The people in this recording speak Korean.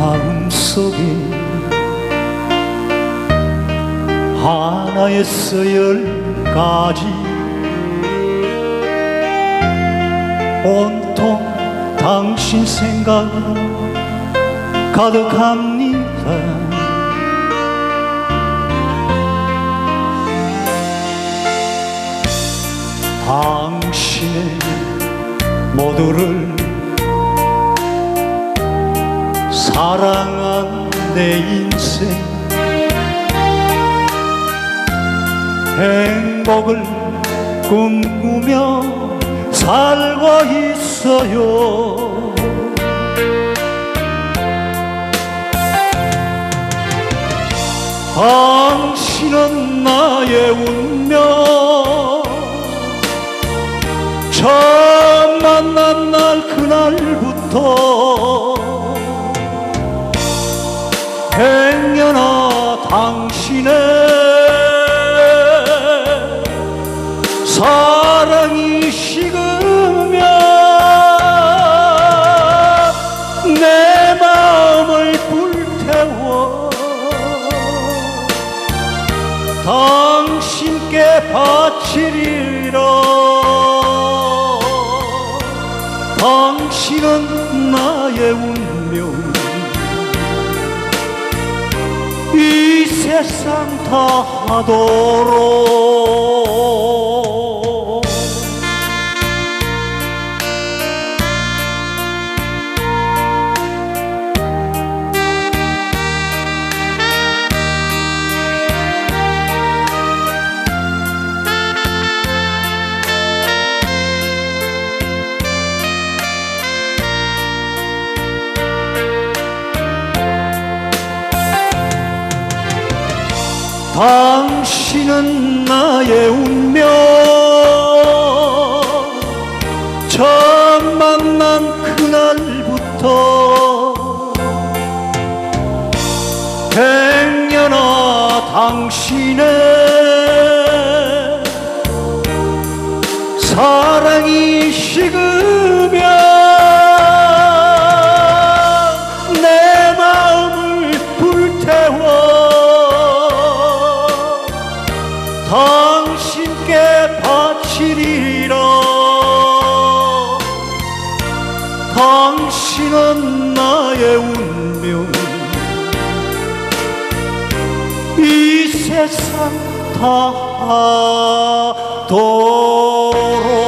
마음속에 하나의 서열까지 온통 당신 생각으로 가득합니다. 당신의 모두를 사랑한 내 인생. 행복을 꿈꾸며 살고 있어요. 당신은 나의 운명. 처음 만난 날 그날부터 행여나 당신의 사랑이 식으면 내 마음을 불태워 당신께 바치리라. 당신은 나의 운명 이 세상 다 하도록 당신은 나의 운명. 처음 만난 그날부터 백년아 당신의 사랑이 식으면 당신께 바치리라 당신은 나의 운명 이 세상 다 도.